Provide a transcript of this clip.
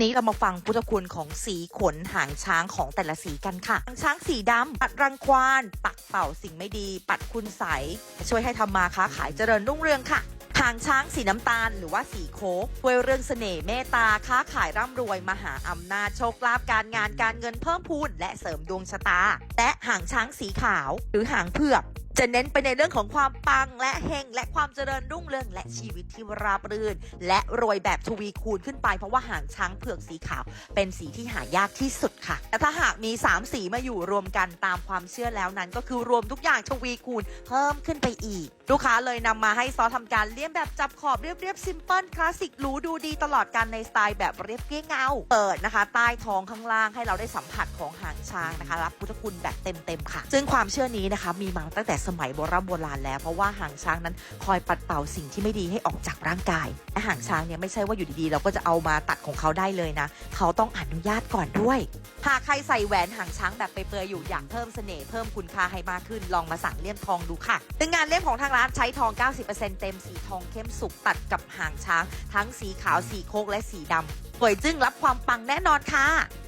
นี้เรามาฟังพุทธคุณของสีขนหางช้างของแต่ละสีกันค่ะหางช้างสีดำปัดรังควาน ปัดเป่าสิ่งไม่ดี ปัดคุณใสช่วยให้ทำมาค้าขายเจริญรุ่งเรืองค่ะหางช้างสีน้ำตาลหรือว่าสีโคกช่วยเรื่องเสน่ห์เมตตาค้าขายร่ำรวย มหาอำนาจโชคลาภการงานการเงินเพิ่มพูนและเสริมดวงชะตา และหางช้างสีขาว หรือหางเผือกจะเน้นไปในเรื่องของความปังและเฮงและ ความเจริญรุ่งเรืองและชีวิตที่ราบรื่น และรวยแบบทวีคูณขึ้นไป เพราะว่าหางช้างเผือกสีขาว เป็นสีที่หายากที่สุดค่ะแต่ถ้าหากมี 3 สีมาอยู่รวมกันตามความเชื่อแล้วนั้น ก็คือรวมทุกอย่างทวีคูณเพิ่มขึ้นไปอีก ลูกค้าเลยนำมาให้ซอสทำการเลี่ยมแบบจับขอบเรียบๆซิมเพิลคลาสสิกหรูดูดีตลอดการในสไตล์แบบเรียบเรียงเงาเปิดนะคะ ใต้ท้องข้างล่างให้เราได้สัมผัสของหางช้างนะคะ รับพุทธคุณแบบเต็มๆค่ะ ซึ่งความเชื่อนี้นะคะ มีมาตั้งแต่สมัยโบราณโบราณแล้วเพราะว่าหางช้างนั้นคอยปัดเป่าสิ่งที่ไม่ดีให้ออกจากร่างกายและหางช้างเนี่ยไม่ใช่ว่าอยู่ดีๆ เราก็จะเอามาตัดของเขาได้เลยนะ เขาต้องอนุญาตก่อนด้วย หากใครใส่แหวนหางช้างแบบเปรยอยู่อยากเพิ่มเสน่ห์เพิ่มคุณค่าให้มากขึ้นลองมาสั่งเลี่ยมทองดูค่ะซึ่งงานเลี่ยมของทางร้านใช้ทอง 90%เต็มสีทองเข้มสุกตัดกับหางช้าง ทั้งสีขาวสีโคกและสีดำสวยจึ้งรับความปังแน่นอนค่ะ